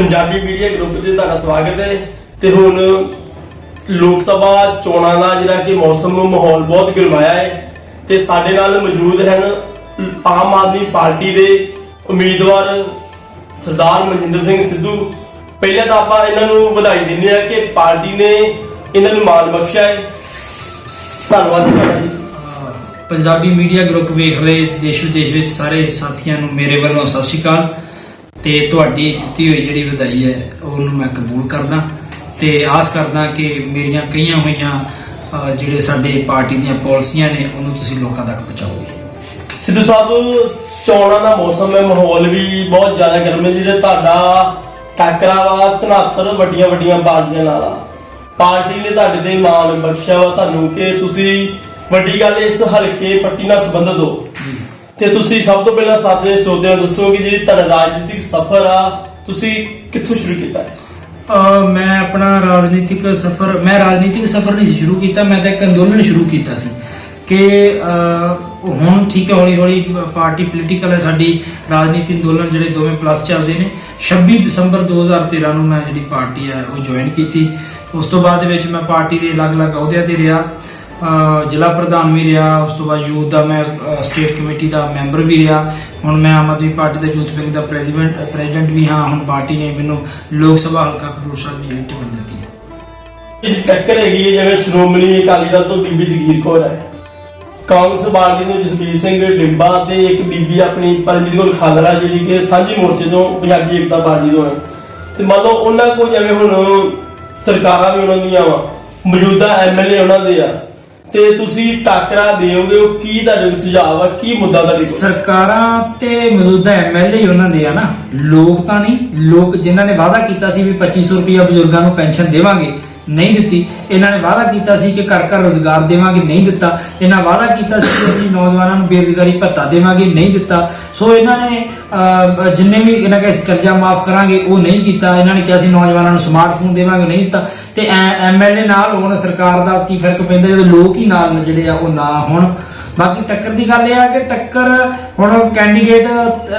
Punjabi media group 'ਚ ਤੁਹਾਡਾ ਸਵਾਗਤ ਹੈ ਤੇ ਹੁਣ ਲੋਕ ਸਭਾ ਚੋਣਾਂ ਦਾ ਜਿਹੜਾ ਕਿ ਮੌਸਮ ਮਾਹੌਲ ਬਹੁਤ ਗਰਮਾਇਆ ਹੈ ਤੇ ਸਾਡੇ ਨਾਲ ਮੌਜੂਦ ਹਨ ਆਮ ਆਦਮੀ ਪਾਰਟੀ ਦੇ ਉਮੀਦਵਾਰ ਸਰਦਾਰ ਮਨਜਿੰਦਰ ਸਿੰਘ ਸਿੱਧੂ। ਪਹਿਲਾਂ ਤਾਂ ਆਪਾਂ ਇਹਨਾਂ ਨੂੰ ਵਧਾਈ ਦਿੰਦੇ ਆ ਕਿ ਪਾਰਟੀ ਨੇ ਇਹਨਾਂ ਨੂੰ ਮਾਣ ਬਖਸ਼ਿਆ ਹੈ। ਧੰਨਵਾਦ ਤੁਹਾਡਾ ਜੀ। ਪੰਜਾਬੀ ਮੀਡੀਆ ਗਰੁੱਪ ਵੇਖ ਰਹੇ ਦੇਸ਼ ਵਿਦੇਸ਼ ਵਿੱਚ ਸਾਰੇ ਸਾਥੀਆਂ ਨੂੰ ਮੇਰੇ ਵੱਲੋਂ ਸਤਿ ਸ਼੍ਰੀ ਅਕਾਲ। ਤੇ ਤੁਹਾਡੀ ਦਿੱਤੀ ਹੋਈ ਜਿਹੜੀ ਵਧਾਈ ਹੈ ਉਹਨੂੰ ਮੈਂ ਕਬੂਲ ਕਰਦਾ ਤੇ ਆਸ ਕਰਦਾ ਕਿ ਮੇਰੀਆਂ ਕਈਆਂ ਹੋਈਆਂ ਜਿਹੜੇ ਸਾਡੇ ਪਾਰਟੀ ਦੀਆਂ ਪਾਲਿਸੀਆਂ ਨੇ ਉਹਨੂੰ ਤੁਸੀਂ ਲੋਕਾਂ ਤੱਕ ਪਹੁੰਚਾਓਗੇ। ਸਿੱਧੂ ਸਾਹਿਬ ਚੋਣਾਂ ਦਾ ਮੌਸਮ ਹੈ ਮਾਹੌਲ ਵੀ ਬਹੁਤ ਜ਼ਿਆਦਾ ਗਰਮ ਹੈ ਜਿਹੜੇ ਤੁਹਾਡਾ ਟੱਕਰਾ ਵਾ 73 ਵੱਡੀਆਂ ਵੱਡੀਆਂ ਪਾਰਟੀਆਂ ਨਾਲ ਆ। ਪਾਰਟੀ ਨੇ ਤੁਹਾਡੇ ਤੇ ਮਾਣ ਬਖਸ਼ਿਆ ਵਾ ਤੁਹਾਨੂੰ ਕਿ ਤੁਸੀਂ ਵੱਡੀ ਗੱਲ ਇਸ ਹਲਕੇ ਪੱਟੀ ਨਾਲ ਸੰਬੰਧਿਤ ਹੋ। ਤੇ ਤੁਸੀਂ ਸਭ ਤੋਂ ਪਹਿਲਾਂ ਸਾਡੇ ਸੋਧਿਆਂ ਦੱਸੋ ਕਿ ਜਿਹੜੀ ਤੁਹਾਡਾ ਰਾਜਨੀਤਿਕ ਸਫ਼ਰ ਆ, ਤੁਸੀਂ ਕਿੱਥੋਂ ਸ਼ੁਰੂ ਕੀਤਾ ਹੈ? ਮੈਂ ਆਪਣਾ ਰਾਜਨੀਤਿਕ ਸਫ਼ਰ, ਮੈਂ ਰਾਜਨੀਤਿਕ ਸਫ਼ਰ ਨਹੀਂ ਸ਼ੁਰੂ ਕੀਤਾ, ਮੈਂ ਤਾਂ ਇੱਕ ਅੰਦੋਲਨ ਸ਼ੁਰੂ ਕੀਤਾ ਸੀ ਕਿ ਹੁਣ ਠੀਕ ਹੈ ਹੌਲੀ ਹੌਲੀ ਪਾਰਟੀ ਪੋਲੀਟੀਕਲ ਹੈ ਸਾਡੀ ਰਾਜਨੀਤੀ ਅੰਦੋਲਨ ਜਿਹੜੇ ਦੋਵੇਂ ਪਲੱਸ ਚੱਲਦੇ ਨੇ। 26 ਦਸੰਬਰ 2013 ਨੂੰ ਮੈਂ ਜਿਹੜੀ ਪਾਰਟੀ ਹੈ ਉਹ ਜੁਆਇਨ ਕੀਤੀ। ਉਸ ਤੋਂ ਬਾਅਦ ਵਿੱਚ ਮੈਂ ਪਾਰਟੀ ਦੇ ਅਲੱਗ-ਅਲੱਗ ਅਹੁਦਿਆਂ ਤੇ ਰਿਹਾ। ਜ਼ਿਲ੍ਹਾ ਪ੍ਰਧਾਨ ਵੀ ਰਿਹਾ, ਉਸ ਤੋਂ ਬਾਅਦ ਯੂਥ ਦਾ ਮੈਂ ਸਟੇਟ ਕਮੇਟੀ ਦਾ ਮੈਂਬਰ ਵੀ ਰਿਹਾ। ਹੁਣ ਮੈਂ ਆਮ ਆਦਮੀ ਪਾਰਟੀ ਦੇ ਯੂਥ ਵਿੰਗ ਦਾ ਪ੍ਰੈਜ਼ੀਡੈਂਟ ਪ੍ਰੈਜ਼ੀਡੈਂਟ ਵੀ ਹਾਂ, ਹੁਣ ਪਾਰਟੀ ਨੇ ਮੈਨੂੰ ਲੋਕ ਸਭਾ ਹਲਕਾ ਖਡੂਰ ਸਾਹਿਬ ਦੀ ਟਿਕਟ ਦਿੱਤੀ ਹੈ। ਇਹ ਟੱਕਰ ਹੈਗੀ ਹੈ, ਜਿਵੇਂ ਸ਼੍ਰੋਮਣੀ ਅਕਾਲੀ ਦਲ ਤੋਂ ਬੀਬੀ ਜਗੀਰ ਕੌਰ ਹੈ। ਕਾਂਗਰਸ ਪਾਰਟੀ ਤੋਂ ਜਸਬੀਰ ਸਿੰਘ ਡਿੰਬਾ ਤੇ ਇੱਕ ਬੀਬੀ ਆਪਣੀ ਪਰਮਜੀਤ ਕੌਰ ਖਾਲੜਾ, ਜਿਹੜੀ ਕਿ ਸਾਂਝੀ ਮੋਰਚੇ ਤੋਂ ਪੰਜਾਬੀ ਏਕਤਾ ਪਾਰਟੀ ਤੋਂ ਹੈ। ਤੇ ਮੰਨ ਲਓ ਉਹਨਾਂ ਕੋਲ ਜਿਵੇਂ ਹੁਣ ਸਰਕਾਰਾਂ ਵੀ ਉਹਨਾਂ ਦੀਆਂ ਵਾ, ਮੌਜੂਦਾ ਐਮਐਲਏ ਉਹਨਾਂ ਦੇ ਆ ਤੇ ਤੁਸੀਂ ਟਾਕਰਾ ਦਿਓਗੇ, ਉਹ ਕੀ ਤੁਹਾਡੇ ਸੁਝਾਅ ਆ ਕੀ ਮੁੱਦਾ ਤੁਹਾਡੇ ਸਰਕਾਰਾਂ ਤੇ ਮੌਜੂਦਾ ਐਮਐਲਏ ਉਹਨਾਂ ਦੇ ਆ ਨਾ। ਲੋਕ ਤਾਂ ਨਹੀਂ, ਲੋਕ ਜਿਨ੍ਹਾਂ ਨੇ ਵਾਅਦਾ ਕੀਤਾ ਸੀ ਵੀ 2500 ਰੁਪਇਆ ਬਜ਼ੁਰਗਾਂ ਨੂੰ ਪੈਨਸ਼ਨ ਦੇਵਾਂਗੇ, ਨਹੀਂ ਦਿੱਤੀ। ਇਹਨਾਂ ਨੇ ਵਾਅਦਾ ਕੀਤਾ ਸੀ ਕਿ ਘਰ ਘਰ ਰੋਜ਼ਗਾਰ ਦੇਵਾਂਗੇ, ਨਹੀਂ ਦਿੱਤਾ। ਇਹਨਾਂ ਵਾਅਦਾ ਕੀਤਾ ਸੀ ਕਿ ਅਸੀਂ ਨੌਜਵਾਨਾਂ ਨੂੰ ਬੇਰੁਜ਼ਗਾਰੀ ਭੱਤਾ ਦੇਵਾਂਗੇ, ਨਹੀਂ ਦਿੱਤਾ। ਸੋ ਇਹਨਾਂ ਨੇ ਜਿੰਨੇ ਵੀ ਇਹਨਾਂ ਕੇ ਅਸੀਂ ਕਰਜ਼ਾ ਮਾਫ ਕਰਾਂਗੇ, ਉਹ ਨਹੀਂ ਕੀਤਾ। ਇਹਨਾਂ ਨੇ ਕਿਹਾ ਸੀ ਨੌਜਵਾਨਾਂ ਨੂੰ ਸਮਾਰਟਫੋਨ ਦੇਵਾਂਗੇ ਨਹੀਂ ਦਿੱਤਾ। ਤੇ ਐਮਐਲਏ ਨਾਲ ਹੋਣ ਸਰਕਾਰ ਦਾ ਕੀ ਫ਼ਰਕ ਪੈਂਦਾ, ਜਦੋਂ ਲੋਕ ਹੀ ਨਾਲ ਜਿਹੜੇ ਆ, ਉਹ ਨਾ ਹੋਣ। ਬਾਕੀ ਟੱਕਰ ਦੀ ਗੱਲ ਇਹ ਆ ਕਿ ਟੱਕਰ ਹੁਣ ਕੈਂਡੀਡੇਟ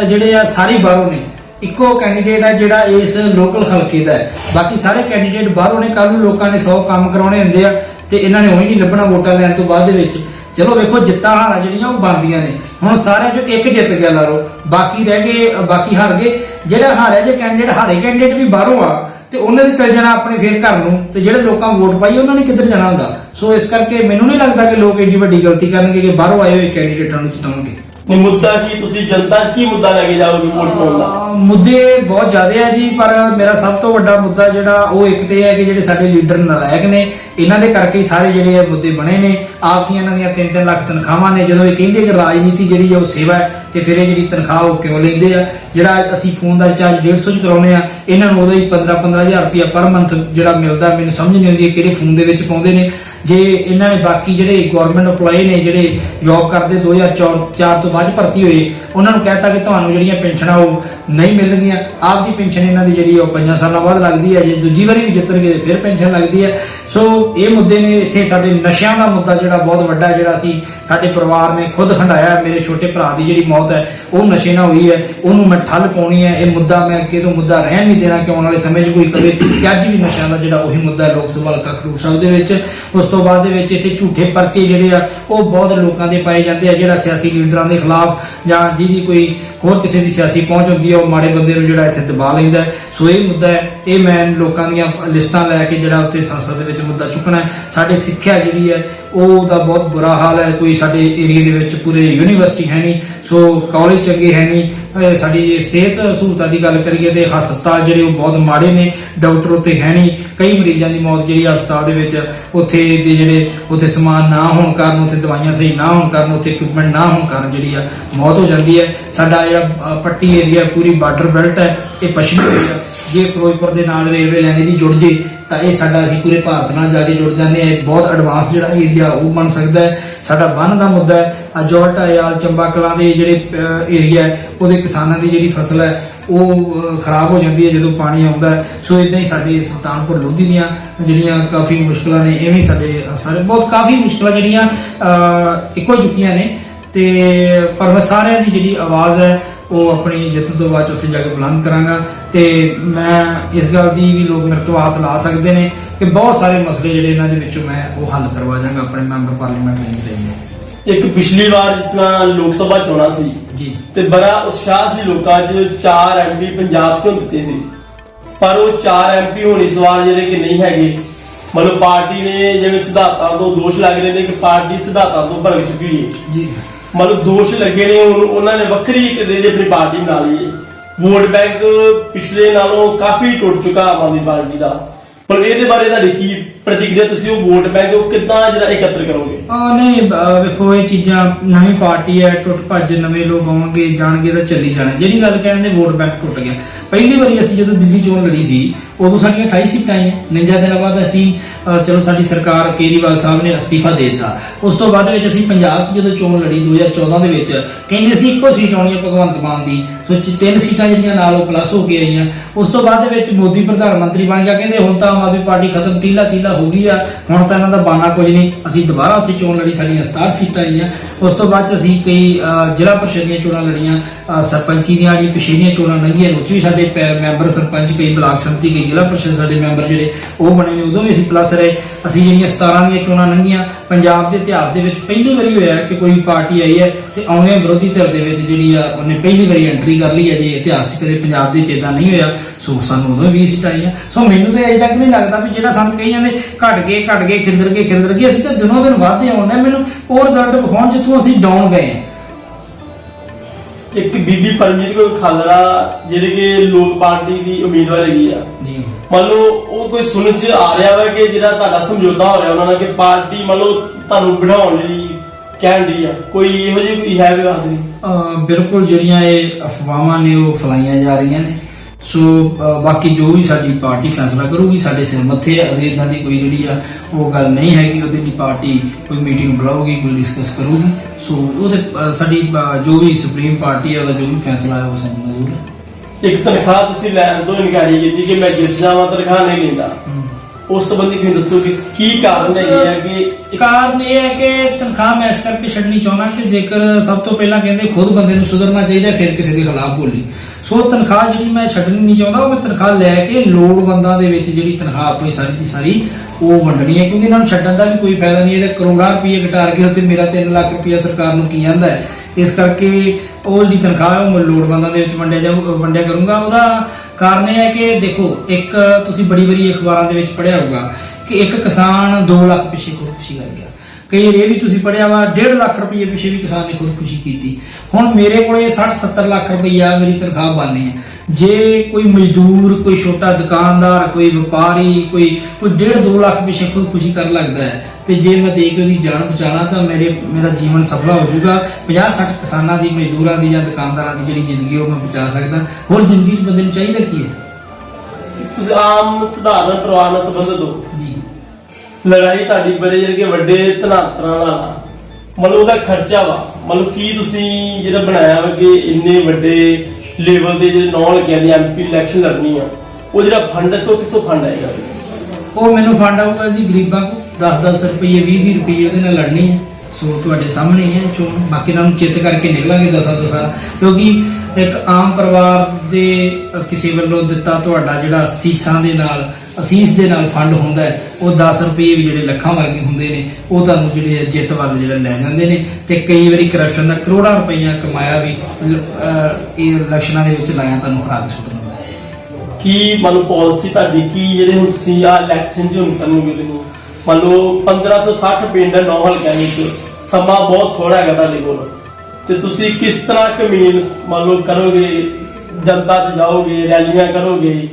ਜਿਹੜੇ ਆ, ਸਾਰੇ ਬਾਹਰੋਂ ਨੇ। ਇੱਕੋ ਕੈਂਡੀਡੇਟ ਹੈ ਜਿਹੜਾ ਇਸ ਲੋਕਲ ਹਲਕੇ ਦਾ ਹੈ। ਬਾਕੀ ਸਾਰੇ ਕੈਂਡੀਡੇਟ ਬਾਹਰੋਂ ਨੇ। ਕੱਲ ਨੂੰ ਲੋਕਾਂ ਨੇ 100 ਕੰਮ ਕਰਾਉਣੇ ਹੁੰਦੇ ਆ ਤੇ ਇਹਨਾਂ ਨੇ ਉਹੀ ਨਹੀਂ ਲੱਭਣਾ ਵੋਟਾਂ ਲੈਣ ਤੋਂ ਬਾਅਦ ਦੇ ਵਿੱਚ। ਚਲੋ ਵੇਖੋ, ਜਿੱਤਾਂ ਹਾਰਾਂ ਜਿਹੜੀਆਂ ਉਹ ਬਣਦੀਆਂ ਨੇ। ਹੁਣ ਸਾਰਿਆਂ ਚੋਂ ਇੱਕ ਜਿੱਤ ਗਿਆ ਲਾਰੋ। ਬਾਕੀ ਰਹਿ ਗਏ, ਬਾਕੀ ਹਾਰ ਗਏ। ਜਿਹੜਾ ਹਾਰਿਆ, ਜੇ ਕੈਂਡੀਡੇਟ ਹਾਰੇ ਕੈਂਡੀਡੇਟ ਵੀ ਬਾਹਰੋਂ ਆ, ਤੇ ਉਹਨਾਂ ਦੀ ਚੱਲ ਜਾਣਾ ਆਪਣੇ ਫੇਰ ਘਰ ਨੂੰ, ਤੇ ਜਿਹੜੇ ਲੋਕਾਂ ਵੋਟ ਪਾਈ, ਉਹਨਾਂ ਨੇ ਕਿੱਧਰ ਜਾਣਾ ਹੁੰਦਾ? ਸੋ ਇਸ ਕਰਕੇ ਮੈਨੂੰ ਨਹੀਂ ਲੱਗਦਾ ਕਿ ਲੋਕ ਏਡੀ ਵੱਡੀ ਗਲਤੀ ਕਰਨਗੇ ਕਿ ਬਾਹਰੋਂ ਆਏ ਹੋਏ ਕੈਂਡੀਡੇਟਾਂ ਨੂੰ ਜਿਤਾਉਣਗੇ। ਮੁੱਦਾ ਕੀ, ਤੁਸੀਂ ਜਨਤਾ 'ਚ ਕੀ ਮੁੱਦਾ ਲੈ ਕੇ ਜਾਓਗੇ ਵੋਟ ਪਾਉਣ ਦਾ? ਮੁੱਦੇ ਬਹੁਤ ਜ਼ਿਆਦਾ ਹੈ ਜੀ, ਪਰ ਮੇਰਾ ਸਭ ਤੋਂ ਵੱਡਾ ਮੁੱਦਾ ਜਿਹੜਾ ਉਹ ਇੱਕ ਤੇ ਹੈ ਕਿ ਜਿਹੜੇ ਸਾਡੇ ਲੀਡਰ ਨਲਾਇਕ ਨੇ, ਇਹਨਾਂ ਦੇ ਕਰਕੇ ਹੀ ਸਾਰੇ ਜਿਹੜੇ ਇਹ ਮੁੱਦੇ ਬਣੇ ਨੇ। ਆਪ ਦੀਆਂ ਇਹਨਾਂ ਦੀਆਂ 3-3 ਲੱਖ ਤਨਖਾਹਾਂ ਨੇ, ਜਦੋਂ ਇਹ ਕਹਿੰਦੇ ਕਿ ਰਾਜਨੀਤੀ ਜਿਹੜੀ ਹੈ ਉਹ ਸੇਵਾ ਹੈ, ਤੇ ਫਿਰ ਇਹ ਜਿਹੜੀ ਤਨਖਾਹ ਉਹ ਕਿਉਂ ਲੈਂਦੇ ਆ? ਜਿਹੜਾ ਅਸੀਂ ਫੋਨ ਦਾ ਰਿਚਾਰਜ 150 ਚ ਕਰਾਉਨੇ ਆ, ਇਹਨਾਂ ਨੂੰ ਉਹਦਾ ਹੀ 15-15000 ਰੁਪਇਆ ਪਰ ਮੰਥ ਜਿਹੜਾ ਮਿਲਦਾ, ਮੈਨੂੰ ਸਮਝ ਨਹੀਂ ਆਉਂਦੀ ਕਿਹੜੇ ਫੋਨ ਦੇ ਵਿੱਚ ਪਾਉਂਦੇ ਨੇ। ਜੇ ਇਹਨਾਂ ਨੇ ਬਾਕੀ ਜਿਹੜੇ ਗਵਰਨਮੈਂਟ EMPLOYE ਨੇ, ਜਿਹੜੇ ਜੌਬ ਕਰਦੇ 2004 ਤੋਂ ਬਾਅਦ ਭਰਤੀ ਹੋਏ, ਉਹਨਾਂ ਨੂੰ ਕਹਿਤਾ ਕਿ ਤੁਹਾਨੂੰ ਜਿਹੜੀਆਂ ਪੈਨਸ਼ਨਾਂ ਉਹ ਨਹੀਂ ਮਿਲਣਗੀਆਂ ਆਪ ਦੀ ਪੈਨਸ਼ਨ ਇਹਨਾਂ ਦੀ ਜਿਹੜੀ ਉਹ 5 ਸਾਲਾਂ ਬਾਅਦ ਲੱਗਦੀ ਹੈ ਜੇ ਦੂਜੀ ਵਾਰੀ ਵੀ ਜਿੱਤਣਗੇ ਫਿਰ ਪੈਨਸ਼ਨ ਲੱਗਦੀ ਹੈ ਸੋ ਇਹ ਮੁੱਦੇ ਨੇ ਇੱਥੇ ਸਾਡੇ ਨਸ਼ਿਆਂ ਦਾ ਮੁੱਦਾ ਜਿਹੜਾ ਬਹੁਤ ਵੱਡਾ ਜਿਹੜਾ ਅਸੀਂ ਸਾਡੇ ਪਰਿਵਾਰ ਨੇ ਖੁਦ ਹੰਡਾਇਆ ਮੇਰੇ ਛੋਟੇ ਭਰਾ ਦੀ ਜਿਹੜੀ ਮੌਤ ਹੈ, ਉਹ ਨਸ਼ੇ ਨਾਲ ਹੋਈ ਹੈ। ਉਹਨੂੰ ਮੈਂ ਠੱਲ ਪਾਉਣੀ ਹੈ। ਇਹ ਮੁੱਦਾ ਮੈਂ ਕਿਤੋਂ ਮੁੱਦਾ ਰਹਿਣ ਨਹੀਂ ਦੇਣਾ ਕਿ ਆਉਣ ਵਾਲੇ ਸਮੇਂ 'ਚ ਕੋਈ ਕਵੇ ਕਿ ਅੱਜ ਵੀ ਨਸ਼ਿਆਂ ਦਾ ਜਿਹੜਾ ਉਹੀ ਮੁੱਦਾ ਹੈ, ਲੋਕ ਸਭਾ ਹਲਕਾ ਖਡੂਰ ਸਾਹਿਬ ਦੇ ਵਿੱਚ। ਉਸ ਤੋਂ ਬਾਅਦ ਦੇ ਵਿੱਚ ਇੱਥੇ ਝੂਠੇ ਪਰਚੇ ਜਿਹੜੇ ਆ, ਉਹ ਬਹੁਤ ਲੋਕਾਂ ਦੇ ਪਾਏ ਜਾਂਦੇ ਆ, ਜਿਹੜਾ ਸਿਆਸੀ ਲੀਡਰਾਂ ਦੇ ਖਿਲਾਫ ਜਾਂ ਜਿਹਦੀ ਕੋਈ ਹੋਰ ਕਿਸੇ ਦੀ ਸਿਆਸੀ ਪਹੁੰਚ ਹੁੰਦੀ ਹੈ ਉਹ ਮਾੜੇ ਬੰਦੇ ਨੂੰ ਜਿਹੜਾ ਇੱਥੇ ਦਬਾ ਲੈਂਦਾ ਸੋ ਇਹ ਮੁੱਦਾ ਹੈ ਇਹ ਮੈਂ ਲੋਕਾਂ ਦੀਆਂ ਲਿਸਟਾਂ ਲੈ ਕੇ ਜਿਹੜਾ ਉੱਥੇ ਸੰਸਦ ਦੇ ਵਿੱਚ ਮੁੱਦਾ ਚੁੱਕਣਾ ਹੈ। ਸਾਡੇ ਸਿੱਖਿਆ ਜਿਹੜੀ ਹੈ, ਉਹ ਦਾ ਬਹੁਤ ਬੁਰਾ ਹਾਲ ਹੈ। ਕੋਈ ਸਾਡੇ ਏਰੀਆ ਦੇ ਵਿੱਚ ਪੂਰੇ ਯੂਨੀਵਰਸਿਟੀ ਹੈ ਨਹੀਂ, ਸੋ ਕਾਲਜ ਚੰਗੇ ਹੈ ਨਹੀਂ। ਸਾਡੀ ਸਿਹਤ ਸਹੂਲਤਾਂ ਦੀ ਗੱਲ ਕਰੀਏ ਤੇ ਹਸਪਤਾਲ ਜਿਹੜੇ ਉਹ ਬਹੁਤ ਮਾੜੇ ਨੇ, ਡਾਕਟਰ ਉੱਥੇ ਹੈ ਨਹੀਂ। ਕਈ ਮਰੀਜ਼ਾਂ ਦੀ ਮੌਤ ਜਿਹੜੀ ਆ ਹਸਪਤਾਲ ਦੇ ਵਿੱਚ, ਉੱਥੇ ਦੇ ਜਿਹੜੇ ਉੱਥੇ ਸਮਾਨ ਨਾ ਹੋਣ ਕਾਰਨ, ਉੱਥੇ ਦਵਾਈਆਂ ਸਹੀ ਨਾ ਹੋਣ ਕਾਰਨ, ਉੱਥੇ ਇਕਵਿਪਮੈਂਟ ਨਾ ਹੋਣ ਕਾਰਨ ਜਿਹੜੀ ਆ ਮੌਤ ਹੋ ਜਾਂਦੀ ਹੈ। ਸਾਡਾ ਜਿਹੜਾ ਪੱਟੀ ਏਰੀਆ ਪੂਰੀ ਬਾਰਡਰ ਬੈਲਟ ਹੈ, ਇਹ ਪੱਛਮੀ ਏਰੀਆ ਜੇ ਫਿਰੋਜ਼ਪੁਰ ਦੇ ਨਾਲ ਰੇਲਵੇ ਲਾਈਨ ਦੀ ਜੁੜ ਜੇ, ਤਾਂ ਇਹ ਸਾਡਾ ਅਸੀਂ ਪੂਰੇ ਭਾਰਤ ਨਾਲ ਜਾ ਕੇ ਜੁੜ ਜਾਂਦੇ ਹਾਂ। ਬਹੁਤ ਐਡਵਾਂਸ ਜਿਹੜਾ ਏਰੀਆ ਉਹ ਬਣ ਸਕਦਾ ਹੈ। ਸਾਡਾ ਬੰਨ ਦਾ ਮੁੱਦਾ ਹੈ। ਅਜੋਲਟਾ ਯਾਲ ਚੰਬਾ ਕਲਾਂ ਦੇ ਜਿਹੜੇ ਏਰੀਆ ਹੈ, ਉਹਦੇ ਕਿਸਾਨਾਂ ਦੀ ਜਿਹੜੀ ਫਸਲ ਹੈ, ਉਹ ਖਰਾਬ ਹੋ ਜਾਂਦੀ ਹੈ ਜਦੋਂ ਪਾਣੀ ਆਉਂਦਾ ਸੋ ਇਦਾਂ ਹੀ ਸਾਡੇ ਸੁਲਤਾਨਪੁਰ ਲੋਧੀ ਦੀਆਂ ਜਿਹੜੀਆਂ ਕਾਫੀ ਮੁਸ਼ਕਲਾਂ ਨੇ ਐਵੇਂ ਸਾਡੇ ਸਾਰੇ ਬਹੁਤ ਕਾਫੀ ਮੁਸ਼ਕਲਾਂ ਜਿਹੜੀਆਂ ਇੱਕੋ ਚੁੱਕੀਆਂ ਨੇ। ਤੇ, ਪਰ ਮੈਂ ਸਾਰਿਆਂ ਦੀ ਜਿਹੜੀ ਆਵਾਜ਼ ਹੈ ਉਹ ਆਪਣੀ ਜਿੱਤ ਤੋਂ ਬਾਅਦ ਉੱਥੇ ਜਾ ਕੇ ਬੁਲੰਦ ਕਰਾਂਗਾ ਤੇ ਮੈਂ ਇਸ ਗੱਲ ਦੀ ਵੀ ਲੋਕ ਮੇਰੇ ਤੋਂ ਆਸ ਲਾ ਸਕਦੇ ਨੇ ਕਿ ਬਹੁਤ ਸਾਰੇ ਮਸਲੇ ਜਿਹੜੇ ਇਹਨਾਂ ਦੇ ਵਿੱਚੋਂ ਮੈਂ ਉਹ ਹੱਲ ਕਰਵਾ ਜਾਵਾਂਗਾ ਆਪਣੇ ਮੈਂਬਰ ਪਾਰਲੀਮੈਂਟ ਲਈ ਜਿਹੜੇ ਇੱਕ ਪਿਛਲੀ ਵਾਰ ਜਿਸ ਤਰ੍ਹਾਂ ਲੋਕ ਸਭਾ ਚੋਣਾਂ ਸੀ ਜੀ। ਤੇ ਬੜਾ ਉਤਸ਼ਾਹ ਸੀ ਲੋਕਾਂ 'ਚ ਚਾਰ ਐਮਪੀ ਪੰਜਾਬ 'ਚੋਂ ਦਿੱਤੇ ਸੀ। ਪਰ ਉਹ ਚਾਰ ਐਮਪੀ ਹੁਣ ਇਸ ਵਾਰ ਜਿਹੜੇ ਕਿ ਨਹੀਂ ਹੈਗੇ ਮਤਲਬ ਪਾਰਟੀ ਨੇ ਜਿਵੇਂ ਸਿਧਾਂਤਾਂ ਤੋਂ ਦੋਸ਼ ਲੱਗ ਰਹੇ ਨੇ ਕਿ ਪਾਰਟੀ ਸਿਧਾਂਤਾਂ ਤੋਂ ਭੜਕ ਚੁੱਕੀ ਹੈ। ਜੀ। ਮਤਲਬ ਦੋਸ਼ ਲੱਗੇ ਨੇ ਹੁਣ ਉਹਨਾਂ ਨੇ ਵੱਖਰੀ ਇੱਕ ਜਿਹੜੀ ਆਪਣੀ ਪਾਰਟੀ ਬਣਾ ਲਈ ਹੈ। ਵੋਟ ਬੈਂਕ ਪਿਛਲੇ ਨਾਲੋਂ ਕਾਫੀ ਟੁੱਟ ਚੁੱਕਾ ਆਮ ਆਦਮੀ ਪਾਰਟੀ ਦਾ। ਪਰ ਇਹਦੇ ਬਾਰੇ ਤੁਹਾਡੀ ਕੀ ਪ੍ਰਤੀਕਿਰਿਆ, ਤੁਸੀਂ ਉਹ ਵੋਟ ਬੈਂਕ ਉਹ ਕਿੱਦਾਂ ਜਿਹੜਾ ਇਕੱਤਰ ਕਰੋਗੇ? ਆ, ਨਹੀਂ ਵੇਖੋ, ਇਹ ਚੀਜ਼ਾਂ ਨਵੀਂ ਪਾਰਟੀ ਹੈ, ਟੁੱਟ ਭੱਜ ਨਵੇਂ ਲੋਕ ਆਉਣਗੇ, ਜਾਣਗੇ ਤਾਂ ਚੱਲੀ ਜਾਣਾ। ਜਿਹੜੀ ਗੱਲ ਕਹਿੰਦੇ ਵੋਟ ਬੈਂਕ ਟੁੱਟ ਗਿਆ। ਪਹਿਲੀ ਵਾਰੀ ਅਸੀਂ ਜਦੋਂ ਦਿੱਲੀ ਚੋਣ ਲੜੀ ਸੀ ਉਦੋਂ ਸਾਡੀਆਂ 28 ਸੀਟਾਂ ਆਈਆਂ। 49 ਦਿਨਾਂ ਬਾਅਦ ਅਸੀਂ ਚਲੋ ਸਾਡੀ ਸਰਕਾਰ ਕੇਜਰੀਵਾਲ ਸਾਹਿਬ ਨੇ ਅਸਤੀਫਾ ਦੇ ਦਿੱਤਾ। ਉਸ ਤੋਂ ਬਾਅਦ ਵਿੱਚ ਅਸੀਂ ਪੰਜਾਬ 'ਚ ਜਦੋਂ ਚੋਣ ਲੜੀ 2014 ਦੇ ਵਿੱਚ, ਕਹਿੰਦੇ ਸੀ ਇੱਕੋ ਸੀਟ ਆਉਣੀ ਹੈ ਭਗਵੰਤ ਮਾਨ ਦੀ। ਸੋ ਤਿੰਨ ਸੀਟਾਂ ਜਿਹੜੀਆਂ ਨਾਲ ਉਹ ਪਲੱਸ ਹੋ ਕੇ ਆਈਆਂ। ਉਸ ਤੋਂ ਬਾਅਦ ਦੇ ਵਿੱਚ ਮੋਦੀ ਪ੍ਰਧਾਨ ਮੰਤਰੀ ਬਣ ਗਿਆ। ਕਹਿੰਦੇ ਹੁਣ ਤਾਂ ਆਮ ਆਦਮੀ ਪਾਰਟੀ ਖਤਮ, ਤੀਲਾ ਤੀਲਾ ਹੋ ਗਈ ਆ। ਹੁਣ ਤਾਂ ਇਹਨਾਂ ਦਾ ਬਾਨਾ ਕੁਝ ਨਹੀਂ। ਅਸੀਂ ਦੁਬਾਰਾ ਉੱਥੇ ਚੋਣ ਲੜੀ, ਸਾਡੀਆਂ 67 ਸੀਟਾਂ ਆਈਆਂ। ਉਸ ਤੋਂ ਬਾਅਦ 'ਚ ਅਸੀਂ ਕਈ ਜ਼ਿਲ੍ਹਾ ਪਰਿਸ਼ਦ ਦੀਆਂ ਚੋਣਾਂ ਲੜੀਆਂ। ਸਰਪੰਚੀ ਦੀਆਂ ਜਿਹੜੀਆਂ ਪਿਛਲੀਆਂ ਚੋਣਾਂ ਲੰਘੀਆਂ ਉਹ 'ਚ ਵੀ ਸਾਡੇ ਪੈ- ਮੈਂਬਰ ਸਰਪੰਚ ਕਈ ਬਲਾਕ ਸੰਮਤੀ ਕਈ ਜ਼ਿਲ੍ਹਾ ਪਰਿਸ਼ਦ ਸਾਡੇ ਮੈਂਬਰ ਜਿਹੜੇ, ਉਹ ਬਣੇ ਨੇ, ਉਦੋਂ ਵੀ ਅਸੀਂ ਪਲੱਸ ਰਹੇ। ਅਸੀਂ ਜਿਹੜੀਆਂ 17 ਦੀਆਂ ਚੋਣਾਂ ਲੰਘੀਆਂ, ਪੰਜਾਬ ਦੇ ਇਤਿਹਾਸ ਦੇ ਵਿੱਚ ਪਹਿਲੀ ਵਾਰੀ ਹੋਇਆ ਕਿ ਕੋਈ ਪਾਰਟੀ ਆਈ ਹੈ ਤੇ ਆਉਂਦੇ ਵਿਰੋਧੀ ਧਿਰ ਦੇ ਵਿੱਚ ਜਿਹੜੀ ਆ, ਉਹਨੇ ਪਹਿਲੀ ਵਾਰੀ ਐਂਟਰੀ ਕਰ ਲਈ ਹੈ, ਜੇ ਇਤਿਹਾਸ 'ਚ ਕਦੇ ਪੰਜਾਬ ਦੇ ਵਿੱਚ ਇਦਾਂ ਨਹੀਂ ਹੋਇਆ, ਸੋ ਸਾਨੂੰ ਉਦੋਂ 20 ਸੀਟਾਂ ਆਈਆਂ ਸੋ ਮੈਨੂੰ ਤਾਂ ਅਜੇ ਤੱਕ ਨਹੀਂ ਲੱਗਦਾ ਵੀ ਜਿਹੜਾ ਸਾਨੂੰ ਕਹੀ ਜਾਂਦੇ, ਘਟ ਗਏ ਘਟ ਗਏ, ਖਿਲਰ ਗਏ ਖਿਲਰ ਗਏ, ਅਸੀਂ ਤਾਂ ਦਿਨੋਂ ਦਿਨ ਵੱਧਦੇ ਆਉਂਦੇ ਹਾਂ। ਮੈਨੂੰ ਉਹ ਰਿਜ਼ਲਟ ਵਿਖਾਉਣ ਜਿੱਥੋਂ ਅਸੀਂ ਡਾਊਨ ਗਏ ਹਾਂ। ਇੱਕ ਬੀਬੀ ਪਰਮਜੀਤ ਕੌਰ ਖਾਲੜਾ ਜਿਹੜੇ ਕਿ ਲੋਕ ਪਾਰਟੀ ਦੀ ਉਮੀਦਵਾਰ ਹੈਗੀ ਆ। ਜੀ। ਮੰਨ ਲਓ ਉਹ ਕੋਈ ਸੁਣਨ ਚ ਆ ਰਿਹਾ ਵਾ ਕਿ ਜਿਹੜਾ ਤੁਹਾਡਾ ਸਮਝੌਤਾ ਹੋ ਰਿਹਾ ਉਹਨਾਂ ਨਾਲ ਕਿ ਪਾਰਟੀ ਮੰਨ ਲਓ ਤੁਹਾਨੂੰ ਬਿਠਾਉਣ ਲਈ ਕਹਿਣ ਦੀ ਆ। ਕੋਈ ਇਹੋ ਜਿਹੀ ਕੋਈ ਹੈ ਵਿਵਾਦ ਨਹੀਂ ਬਿਲਕੁਲ ਜਿਹੜੀਆਂ ਇਹ ਅਫਵਾਹਾਂ ਨੇ ਉਹ ਫਲਾਈਆਂ ਜਾ ਰਹੀਆਂ ਨੇ। ਸੋ ਬਾਕੀ ਜੋ ਵੀ ਸਾਡੀ ਪਾਰਟੀ ਫੈਸਲਾ ਕਰੂਗੀ ਸਾਡੇ ਸਿਰ ਮੱਥੇ ਆ। ਅਸੀਂ ਇਦਾਂ ਦੀ ਕੋਈ ਜਿਹੜੀ ਆ ਉਹ ਗੱਲ ਨਹੀਂ ਹੈਗੀ। ਉਹਦੇ ਲਈ ਪਾਰਟੀ ਕੋਈ ਮੀਟਿੰਗ ਬੁਲਾਊਗੀ ਕੋਈ ਡਿਸਕਸ ਕਰੂਗੀ। ਸੋ ਉਹਦੇ ਸਾਡੀ ਜੋ ਵੀ ਸੁਪਰੀਮ ਪਾਰਟੀ ਆ ਉਹਦਾ ਜੋ ਵੀ ਫੈਸਲਾ ਹੈ ਉਹ ਸਾਨੂੰ ਮਨਜ਼ੂਰ ਹੈ। ਇੱਕ ਤਨਖਾਹ ਤੁਸੀਂ ਲੈਣ ਤੋਂ ਇਨਕਾਰੀ ਕੀਤੀ ਕਿ ਮੈਂ ਜਿੱਤ ਜਾਵਾਂ ਤਨਖਾਹ ਨਹੀਂ ਲੈਂਦਾ ਉਸ ਸੰਬੰਧੀ ਤੁਸੀਂ ਦੱਸੋ ਕਿ ਕੀ ਕਾਰਨ ਹੈ ਇਹ ਹੈ ਕਿ ਕਾਰਨ ਇਹ ਹੈ ਕਿ ਤਨਖਾਹ ਮੈਂ ਇਸ ਕਰਕੇ ਛੱਡਣੀ ਚਾਹੁੰਦਾ ਕਿ ਜੇਕਰ ਸਭ ਤੋਂ ਪਹਿਲਾਂ ਕਹਿੰਦੇ ਖੁਦ ਬੰਦੇ ਨੂੰ ਸੁਧਰਨਾ ਚਾਹੀਦਾ ਫਿਰ ਕਿਸੇ ਦੇ ਖਿਲਾਫ ਬੋਲੀ। ਸੋ ਤਨਖਾਹ ਜਿਹੜੀ ਮੈਂ ਛੱਡਣੀ ਨਹੀਂ ਚਾਹੁੰਦਾ, ਉਹ ਮੈਂ ਤਨਖਾਹ ਲੈ ਕੇ ਲੋੜਵੰਦਾਂ ਦੇ ਵਿੱਚ ਜਿਹੜੀ ਤਨਖਾਹ ਆਪਣੀ ਸਾਰੀ ਦੀ ਸਾਰੀ ਉਹ ਵੰਡਣੀ ਹੈ, ਕਿਉਂਕਿ ਇਹਨਾਂ ਨੂੰ ਛੱਡਣ ਦਾ ਵੀ ਕੋਈ ਫਾਇਦਾ ਨਹੀਂ ਇਹਦੇ ਕਰੋੜਾਂ ਰੁਪਏ ਘਟਾਰ ਕੇ ਉੱਤੇ ਮੇਰਾ 3 ਲੱਖ ਰੁਪਏ ਸਰਕਾਰ ਨੂੰ ਕੀ ਆਂਦਾ ਹੈ। ਇਸ ਕਰਕੇ ਉਹ ਜਿਹੜੀ ਤਨਖਾਹ ਉਹ ਲੋੜਵੰਦਾਂ ਦੇ ਵਿੱਚ ਵੰਡਿਆ ਜਾਊ, ਵੰਡਿਆ ਕਰੂੰਗਾ। ਉਹਦਾ ਕਾਰਨ ਇਹ ਹੈ ਕਿ ਦੇਖੋ, ਇੱਕ ਤੁਸੀਂ ਬੜੀ ਬੜੀ ਅਖਬਾਰਾਂ ਦੇ ਵਿੱਚ ਪੜਿਆ ਹੋਊਗਾ ਕਿ ਇੱਕ ਕਿਸਾਨ 2 ਲੱਖ ਪਿੱਛੇ ਖੁਦਕੁਸ਼ੀ ਕਰ ਗਿਆ ਕਈ ਇਹ ਵੀ ਤੁਸੀਂ ਪੜਿਆ ਵਾ 1.5 ਲੱਖ ਰੁਪਏ ਪਿੱਛੇ ਵੀ ਕਿਸਾਨ ਨੇ ਖੁਦਕੁਸ਼ੀ ਕੀਤੀ। ਹੁਣ ਮੇਰੇ ਕੋਲੇ 60 70 ਲੱਖ ਰੁਪਈਆ ਮੇਰੀ ਤਨਖਾਹ ਬਣਨੀ ਹੈ। ਜੇ ਕੋਈ ਮਜ਼ਦੂਰ, ਕੋਈ ਛੋਟਾ ਦੁਕਾਨਦਾਰ, ਕੋਈ ਵਪਾਰੀ, ਕੋਈ ਕੋਈ 1.5 2 ਲੱਖ ਪਿੱਛੇ ਖੁਦਕੁਸ਼ੀ ਕਰਨ ਲੱਗਦਾ ਹੈ, ਤੇ ਜੇ ਮੈਂ ਦੇ ਕੇ ਉਹਦੀ ਜਾਨ ਬਚਾਣਾ ਤਾਂ ਮੇਰੇ, ਮੇਰਾ ਜੀਵਨ ਸਫਲਾ ਹੋ ਜਾਊਗਾ। 50 60 ਕਿਸਾਨਾਂ ਦੀ, ਮਜ਼ਦੂਰਾਂ ਦੀ ਜਾਂ ਦੁਕਾਨਦਾਰਾਂ ਦੀ ਜਿਹੜੀ ਜ਼ਿੰਦਗੀ ਉਹ ਮੈਂ ਬਚਾ ਸਕਦਾ। ਹੋਰ ਜ਼ਿੰਦਗੀ 'ਚ ਬੰਦੇ ਨੂੰ ਚਾਹੀਦਾ ਕੀ ਹੈ? ਤੁਸੀਂ ਆਮ ਸਧਾਰਨ ਪਰਿਵਾਰ ਨਾਲ ਸੰਬੰਧਿਤ ਹੋ। ਲੜਾਈ ਤੁਹਾਡੀ ਬੜੇ ਜਿਹੜੇ ਕਿ ਵੱਡੇ ਧਨਾਤਰਾਂ ਨਾਲ ਮਤਲਬ ਉਹਦਾ ਖਰਚਾ ਵਾ। ਮਤਲਬ ਕੀ ਤੁਸੀਂ ਜਿਹੜਾ ਬਣਾਇਆ ਵਾ ਕਿ ਇੰਨੇ ਵੱਡੇ ਲੈਵਲ ਦੇ ਜਿਹੜੇ ਨੌ ਲੱਗਿਆ ਦੀ ਐਮਪੀ ਇਲੈਕਸ਼ਨ ਲੜਨੀ ਆ, ਉਹ ਜਿਹੜਾ ਫੰਡ ਸੋ ਕਿੱਥੋਂ ਫੰਡ ਆਏਗਾ? ਉਹ ਮੈਨੂੰ ਫੰਡ ਆਊਗਾ ਜੀ ਗਰੀਬਾਂ ਕੋ 10-10 ਰੁਪਏ 20-20 ਰੁਪਏ ਉਹਦੇ ਨਾਲ ਲੜਨੀ ਹੈ ਸੋ ਤੁਹਾਡੇ ਸਾਹਮਣੇ ਹੀ ਹੈ ਚੋਣ। ਬਾਕੀ ਨਾਲ ਚਿੱਤ ਕਰਕੇ ਨਿਕਲਾਂਗੇ ਦਸਾਂ ਦਸਾਂ। ਕਿਉਂਕਿ ਇੱਕ ਆਮ ਪਰਿਵਾਰ ਦੇ ਕਿਸੇ ਵੱਲੋਂ ਦਿੱਤਾ ਤੁਹਾਡਾ ਜਿਹੜਾ ਸੀਸਾਂ ਦੇ ਨਾਲ ਅਸੀਸ ਦੇ ਨਾਲ ਫੰਡ ਹੁੰਦਾ ਹੈ ਉਹ 10 ਰੁਪਏ ਵੀ ਜਿਹੜੇ ਲੱਖਾਂ ਵਰਗੇ ਹੁੰਦੇ ਨੇ ਉਹ ਤੁਹਾਨੂੰ ਜਿਹੜੇ ਆ ਜਿੱਤ ਵੱਲ ਜਿਹੜਾ ਲੈ ਜਾਂਦੇ ਨੇ ਤੇ ਕਈ ਵਾਰੀ ਕਰਪਸ਼ਨ ਦਾ ਕਰੋੜਾਂ ਰੁਪਈਆ ਕਮਾਇਆ ਵੀ ਅ, ਇਹ ਇਲੈਕਸ਼ਨਾਂ ਦੇ ਵਿੱਚ ਲਾਇਆ ਤੁਹਾਨੂੰ ਹਰਾ ਕੇ ਸੁੱਟ ਕੀ ਮੰਨ ਲਓ ਪਾਲਿਸੀ ਤੁਹਾਡੀ ਕੀ ਜਿਹੜੇ ਹੁਣ ਤੁਸੀਂ ਆ ਇਲੈਕਸ਼ਨ ਚ ਹੁਣ ਕਰਨੋਗੇ ਤੁਸੀਂ ਮੰਨ ਲਓ 1560 ਪਿੰਡ ਨੌ ਹਲਕਿਆਂ ਵਿੱਚ ਸਮਾਂ ਬਹੁਤ ਥੋੜਾ ਹੈਗਾ ਤੁਹਾਡੇ ਕੋਲ। ਤੇ ਤੁਸੀਂ ਕਿਸ ਤਰ੍ਹਾਂ ਕਮੀਨ ਮੰਨ ਲਓ ਕਰੋਗੇ ਜਨਤਾ 'ਚ ਜਾਓਗੇ ਰੈਲੀਆਂ ਕਰੋਗੇ?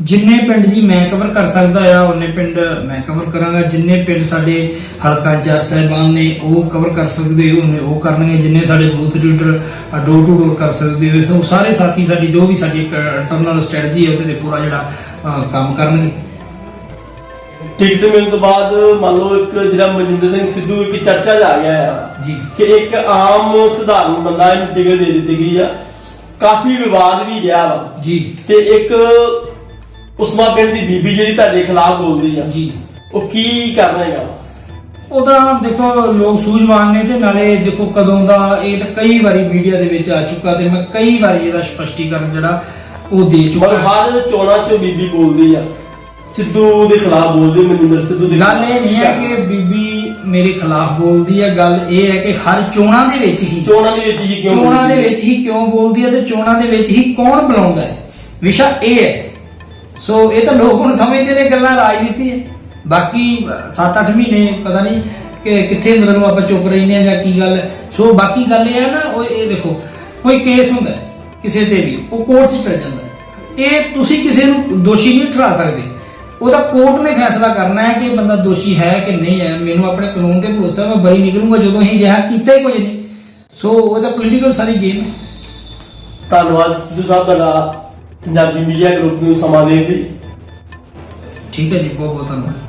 ਜਿੰਨੇ ਪਿੰਡ ਜੀ ਮੈਂ ਕਵਰ ਕਰ ਸਕਦਾ ਆ ਉਹਨੇ ਪਿੰਡ ਮੈਂ ਕਵਰ ਕਰਾਂਗਾ। ਜਿੰਨੇ ਪਿੰਡ ਸਾਡੇ ਹਲਕਾ ਇੰਚਾਰਜ ਸਾਹਿਬਾਨ ਨੇ ਉਹ ਕਵਰ ਕਰ ਸਕਦੇ ਹੋ ਉਹਨੇ ਉਹ ਕਰਨਗੇ। ਜਿੰਨੇ ਸਾਡੇ booth leader door to door ਕਰ ਸਕਦੇ ਹੋ ਸੋ ਸਾਰੇ ਸਾਥੀ ਸਾਡੀ ਜੋ ਵੀ ਸਾਡੀ ਇੰਟਰਨਲ ਸਟ੍ਰੈਟਜੀ ਹੈ ਉਹਦੇ ਤੇ ਪੂਰਾ ਜਿਹੜਾ ਕੰਮ ਕਰਨਗੇ। ਟਿਕਟ ਮਿਲਣ ਤੋਂ ਬਾਅਦ ਮੰਨ ਲਓ ਇੱਕ ਜਿਹੜਾ ਮਨਜਿੰਦਰ ਸਿੰਘ ਸਿੱਧੂ ਇੱਕ ਚਰਚਾ 'ਚ ਆ ਗਿਆ ਆ ਜੀ। ਕਿ ਇੱਕ ਆਮ ਸਧਾਰਨ ਬੰਦਾ ਇਹਨੂੰ ਟਿਕਟ ਦੇ ਦਿੱਤੀ ਗਈ ਆ। ਕਾਫੀ ਵਿਵਾਦ ਵੀ ਰਿਹਾ ਵਾ। ਜੀ। ਤੇ ਇੱਕ ਉਸਮਾ ਪਿੰਡ ਦੀ ਬੀਬੀ ਜਿਹੜੀ ਤੁਹਾਡੇ ਖਿਲਾਫ ਬੋਲਦੀ ਆ। ਜੀ। ਉਹ ਕੀ ਕਰਨਾ ਹੈਗਾ? ਵਾ? ਉਹ ਤਾਂ ਦੇਖੋ ਲੋਕ ਸੂਝਵਾਨ ਨੇ ਤੇ ਨਾਲੇ ਦੇਖੋ ਕਦੋਂ ਦਾ ਇਹ ਤਾਂ ਕਈ ਵਾਰੀ ਮੀਡੀਆ ਦੇ ਵਿੱਚ ਆ ਚੁੱਕਾ ਤੇ ਮੈਂ ਕਈ ਵਾਰੀ ਇਹਦਾ ਸਪਸ਼ਟੀਕਰਨ ਜਿਹੜਾ ਉਹ ਦੇ ਚੁੱਕਾ। ਹਰ ਚੋਣਾਂ 'ਚ ਬੀਬੀ ਬੋਲਦੀ ਆ। ਸਿੱਧੂ ਦੇ ਖਿਲਾਫ ਬੋਲਦੀ ਮਨਿੰਦਰ ਸਿੱਧੂ ਦੇ ਗੱਲ ਇਹ ਨਹੀਂ ਹੈ ਕਿ ਬੀਬੀ ਮੇਰੇ ਖਿਲਾਫ ਬੋਲਦੀ ਹੈ ਗੱਲ ਇਹ ਹੈ ਕਿ ਹਰ ਚੋਣਾਂ ਦੇ ਵਿੱਚ ਹੀ ਚੋਣਾਂ ਦੇ ਵਿੱਚ ਹੀ ਕਿਉਂ ਚੋਣਾਂ ਦੇ ਬੋਲਦੀ ਹੈ? ਵਿੱਚ ਹੀ ਕਿਉਂ ਬੋਲਦੀ ਹੈ ਤੇ ਚੋਣਾਂ ਦੇ ਵਿੱਚ ਹੀ ਕੌਣ ਬੁਲਾਉਂਦਾ ਹੈ? ਵਿਸ਼ਾ ਇਹ ਹੈ ਸੋ ਇਹ ਤਾਂ ਲੋਕ ਹੁਣ ਸਮਝਦੇ ਨੇ, ਗੱਲਾਂ ਰਾਜਨੀਤੀ ਹੈ। ਬਾਕੀ 7-8 ਮਹੀਨੇ, ਪਤਾ ਨਹੀਂ ਕਿ ਕਿੱਥੇ ਮਤਲਬ ਆਪਾਂ ਚੁੱਪ ਰਹਿੰਦੇ ਆ ਜਾਂ ਕੀ ਗੱਲ ਸੋ ਬਾਕੀ ਗੱਲ ਇਹ ਹੈ ਨਾ, ਉਹ ਇਹ ਦੇਖੋ ਕੋਈ ਕੇਸ ਹੁੰਦਾ ਕਿਸੇ ਤੇ ਵੀ, ਉਹ ਕੋਰਟ 'ਚ ਚਲ ਜਾਂਦਾ ਇਹ ਤੁਸੀਂ ਕਿਸੇ ਨੂੰ ਦੋਸ਼ੀ ਨਹੀਂ ਠਹਿਰਾ ਸਕਦੇ। ਉਹਦਾ ਕੋਰਟ ਨੇ ਫੈਸਲਾ ਕਰਨਾ ਹੈ ਕਿ ਬੰਦਾ ਦੋਸ਼ੀ ਹੈ ਕਿ ਨਹੀਂ ਹੈ। ਮੈਨੂੰ ਆਪਣੇ ਕਾਨੂੰਨ ਤੇ ਭਰੋਸਾ ਮੈਂ ਬਰੀ ਨਿਕਲੂੰਗਾ ਜਦੋਂ ਹੀ ਜਿਹਾ ਕੀਤਾ ਹੀ ਕੁਝ ਨਹੀਂ। ਸੋ ਉਹ ਤਾਂ ਪੋਲੀਟੀਕਲ ਸਾਰੀ ਗੇਮ ਹੈ। ਧੰਨਵਾਦ, ਸਿੱਧੂ ਸਾਹਿਬ, ਤੁਹਾਡਾ ਪੰਜਾਬੀ ਮੀਡੀਆ ਗਰੁੱਪ ਨੂੰ ਸਮਾਂ ਦੇਣ ਲਈ ਠੀਕ ਹੈ ਜੀ ਬਹੁਤ ਬਹੁਤ ਧੰਨਵਾਦ।